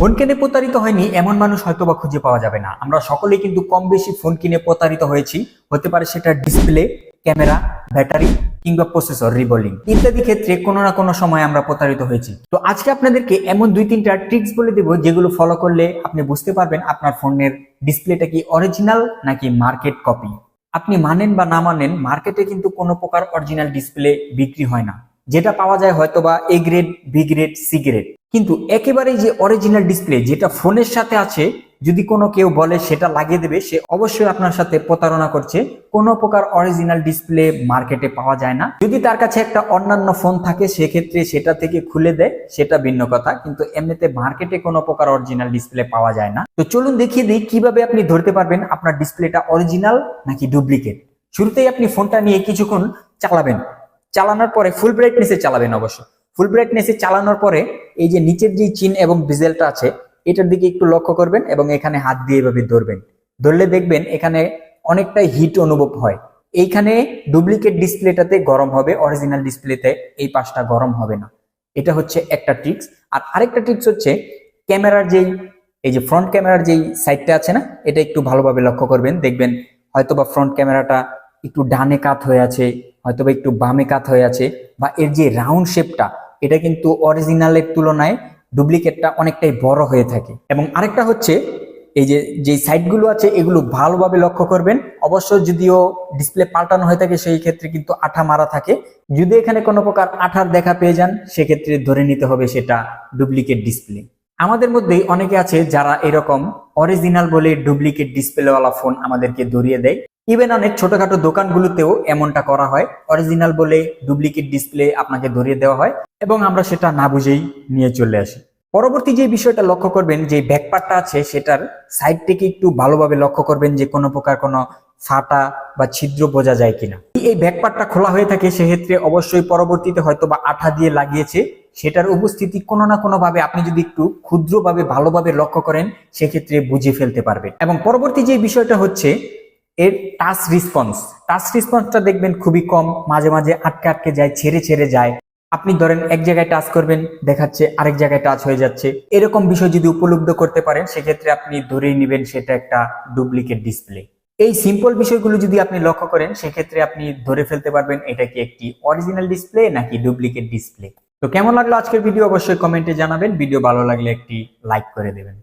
Phone কিনে প্রতারিত হয়নি, এমন মানুষ হয়তো বা খুঁজে পাওয়া যাবে না। আমরা সকলেই কিন্তু কম বেশি ফোন কিনে প্রতারিত হয়েছি। হতে পারে সেটা ডিসপ্লে, ক্যামেরা, ব্যাটারি কিংবা প্রসেসর, রিবলিং ইত্যাদি ক্ষেত্রে কোনো না কোনো সময় আমরা প্রতারিত হয়েছি। তো আজকে আপনাদেরকে এমন দুই তিনটা ট্রিক্স বলে দেবো যেগুলো ফলো করলে আপনি বুঝতে পারবেন আপনার ফোনের ডিসপ্লেটা কি অরিজিনাল নাকি মার্কেট কপি আপনি মানেন বা না মানেন মার্কেটে কিন্তু কোনো প্রকার অরিজিনাল ডিসপ্লে বিক্রি হয় না। যেটা পাওয়া যায় হয়তোবা A grade B grade C grade কিন্তু একেবারেই যে অরিজিনাল ডিসপ্লে যেটা ফোনের সাথে আছে, যদি কোনো কেউ বলে সেটা লাগিয়ে দেবে, সে অবশ্যই আপনার সাথে প্রতারণা করছে। কোনো প্রকার অরিজিনাল ডিসপ্লে মার্কেটে পাওয়া যায় না। যদি তার কাছে একটা অন্যান্য ফোন থাকে, সেক্ষেত্রে সেটা থেকে খুলে দেয়, সেটা ভিন্ন কথা। কিন্তু এমনিতে মার্কেটে কোনো প্রকার অরিজিনাল ডিসপ্লে পাওয়া যায় না। তো চলুন দেখিয়ে দিই, কীভাবে আপনি ধরতে পারবেন আপনার ডিসপ্লেটা অরিজিনাল নাকি ডুপ্লিকেট শুরুতেই আপনি ফোনটা নিয়ে কিছুক্ষণ চালাবেন। চালানোর পরে ফুল ব্রাইটনেসে চালাবেন অবশ্য। ফুল ব্রাইটনেসে চালানোর পরে এই যে নিচের যে চিন এবং বিজেলটা আছে, এটার দিকে একটু লক্ষ্য করবেন এবং এখানে হাত দিয়ে এভাবে ধরবেন। ধরলে দেখবেন এখানে অনেকটাই হিট অনুভব হয়। এইখানে ডুপ্লিকেট ডিসপ্লেটাতে গরম হবে অরিজিনাল ডিসপ্লেতে এই পাশটা গরম হবে না। এটা হচ্ছে একটা ট্রিক্স আর আরেকটা ট্রিক্স হচ্ছে ক্যামেরার যেই, এই যে ফ্রন্ট ক্যামেরার যেই সাইডটা আছে না, এটা একটু ভালোভাবে লক্ষ্য করবেন। দেখবেন হয়তোবা ফ্রন্ট ক্যামেরাটা একটু ডানে কাত হয়ে আছে, হয়তোবা একটু বামে কাত হয়ে আছে, বা এর যে রাউন্ড শেপটা এটা কিন্তু অরিজিনালের তুলনায় ডুপ্লিকেটটা অনেকটাই বড় হয়ে থাকে। এবং আরেকটা হচ্ছে, এই যে যে সাইডগুলো আছে, এগুলো ভালোভাবে লক্ষ্য করবেন। অবশ্য যদিও ডিসপ্লে পাল্টানো হয়ে থাকে, সেই ক্ষেত্রে কিন্তু আঠা মারা থাকে। যদি এখানে কোনো প্রকার আঠার দেখা পেয়ে যান, সেক্ষেত্রে ধরে নিতে হবে সেটা ডুপ্লিকেট ডিসপ্লে আমাদের মধ্যেই অনেকে আছে যারা এরকম অরিজিনাল বলে ডুপ্লিকেট ডিসপ্লেওয়ালা ফোন আমাদেরকে ধরিয়ে দেয়। ইভেন অনেক ছোটখাটো দোকানগুলোতেও এমনটা করা হয়। অরিজিনাল বলে ডুপ্লিকেট ডিসপ্লে আপনাকে ধরিয়ে দেওয়া হয় এবং আমরা সেটা না বুঝেই নিয়ে চলে আসি। পরবর্তী যে বিষয়টা লক্ষ্য করবেন, যে ব্যাকপার্টটা আছে, সেটার সাইড থেকে একটু ভালোভাবে লক্ষ্য করবেন যে কোনো প্রকার কোনো ফাটা বা ছিদ্র বোঝা যায় কিনা। এই ব্যাকপার্টটা খোলা হয়ে থাকে, সেক্ষেত্রে অবশ্যই পরবর্তীতে হয়তো বা আঠা দিয়ে লাগিয়েছে। সেটার উপস্থিতি কোনো না কোনোভাবে আপনি যদি একটু ক্ষুদ্রভাবে, ভালোভাবে লক্ষ্য করেন, সেক্ষেত্রে বুঝে ফেলতে পারবেন। এবং পরবর্তী যে বিষয়টা হচ্ছে এর টাচ রেসপন্স টাচ রেসপন্সটা দেখবেন খুবই কম, মাঝে মাঝে আটকে আটকে যায়, ছেড়ে ছেড়ে যায়। আপনি ধরেন এক জায়গায় টাচ করবেন, দেখাচ্ছে আরেক জায়গায় টাচ হয়ে যাচ্ছে। এরকম বিষয় যদি উপলব্ধ করতে পারেন, সেক্ষেত্রে আপনি ধরেই নেবেন সেটা একটা ডুপ্লিকেট ডিসপ্লে এই সিম্পল বিষয়গুলো যদি আপনি লক্ষ্য করেন, সেক্ষেত্রে আপনি ধরে ফেলতে পারবেন এটা কি একটি অরিজিনাল ডিসপ্লে নাকি ডুপ্লিকেট ডিসপ্লে তো কেমন লাগল আজকের ভিডিও অবশ্যই কমেন্টে জানাবেন। ভিডিও ভালো লাগলে একটি লাইক করে দেবেন।